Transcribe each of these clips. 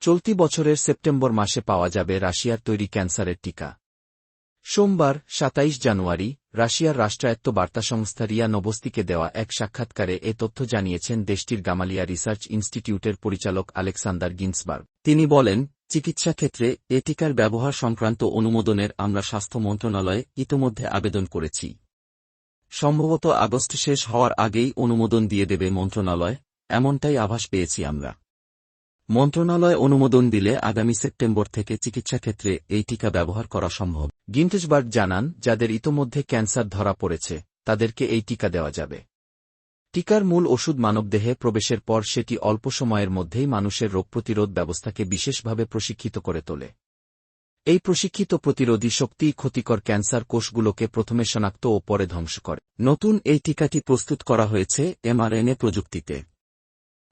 চলতি বছরের সেপ্টেম্বর মাসে পাওয়া যাবে রাশিয়ার তৈরি ক্যান্সারের টিকা। সোমবার, সাতাইশ জানুয়ারি, রাশিয়ার রাষ্ট্রায়ত্ত বার্তা সংস্থা রিয়া নবস্তিকে দেওয়া এক সাক্ষাৎকারে এ তথ্য জানিয়েছেন দেশটির গামালিয়া রিসার্চ ইনস্টিটিউটের পরিচালক আলেকসান্দার গিন্সবার্গ। তিনি বলেন, চিকিৎসা ক্ষেত্রে এ টিকার ব্যবহার সংক্রান্ত অনুমোদনের আমরা স্বাস্থ্য মন্ত্রণালয়ে ইতোমধ্যে আবেদন করেছি। সম্ভবত আগস্ট শেষ হওয়ার আগেই অনুমোদন দিয়ে দেবে মন্ত্রণালয়, এমনটাই আভাস পেয়েছি আমরা। মন্ত্রণালয় অনুমোদন দিলে আগামী সেপ্টেম্বর থেকে চিকিৎসা ক্ষেত্রে এই টিকা ব্যবহার করা সম্ভব। গিন্টেসবার্গ জানান, যাদের ইতোমধ্যে ক্যান্সার ধরা পড়েছে, তাদেরকে এই টিকা দেওয়া যাবে। টিকার মূল ওষুধ মানবদেহে প্রবেশের পর সেটি অল্প সময়ের মধ্যেই মানুষের রোগ প্রতিরোধ ব্যবস্থাকে বিশেষভাবে প্রশিক্ষিত করে তোলে। এই প্রশিক্ষিত প্রতিরোধী শক্তি ক্ষতিকর ক্যান্সার কোষগুলোকে প্রথমে শনাক্ত ও পরে ধ্বংস করে। নতুন এই টিকাটি প্রস্তুত করা হয়েছে এমআরএনএ প্রযুক্তিতে।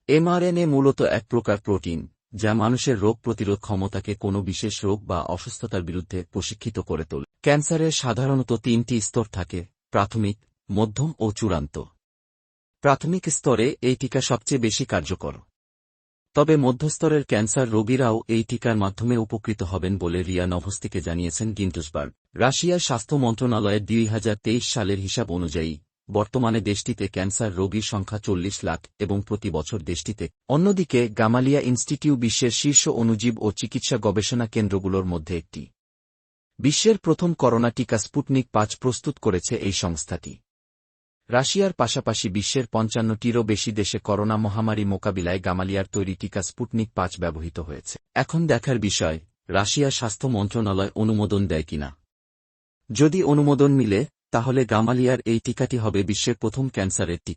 এমআরএনএ মূলত এক প্রকার প্রোটিন, যা মানুষের রোগ প্রতিরোধ ক্ষমতাকে কোনো বিশেষ রোগ বা অসুস্থতার বিরুদ্ধে প্রশিক্ষিত করে তোলে। ক্যান্সারের সাধারণত তিনটি স্তর থাকে, প্রাথমিক, মধ্যম ও চূড়ান্ত। প্রাথমিক স্তরে এই টিকা সবচেয়ে বেশি কার্যকর। তবে মধ্যস্তরের ক্যান্সার রোগীরাও এই টিকার মাধ্যমে উপকৃত হবেন বলে রিয়া নভস্তিকে জানিয়েছেন গিন্টুসবার্গ। রাশিয়ার স্বাস্থ্য মন্ত্রণালয়ের দুই হাজার তেইশ সালের হিসাব অনুযায়ী বর্তমানে দেশটিতে ক্যান্সার রোগীর সংখ্যা চল্লিশ লাখ এবং প্রতি বছর দেশটিতে। অন্যদিকে, গামালিয়া ইনস্টিটিউ বিশ্বের শীর্ষ অণুজীব ও চিকিৎসা গবেষণা কেন্দ্রগুলোর মধ্যে একটি। বিশ্বের প্রথম করোনা টিকা স্পুটনিক পাঁচ প্রস্তুত করেছে এই সংস্থাটি। রাশিয়ার পাশাপাশি বিশ্বের পঞ্চান্নটিরও বেশি দেশে করোনা মহামারী মোকাবিলায় গামালিয়ার তৈরি টিকা স্পুটনিক পাঁচ ব্যবহৃত হয়েছে। এখন দেখার বিষয়, রাশিয়ার স্বাস্থ্য মন্ত্রণালয় অনুমোদন দেয় কিনা? যদি অনুমোদন মিলে তাহলে গামালিয়ার এই টিকাটি হবে বিশ্বের প্রথম ক্যান্সারের টিকা।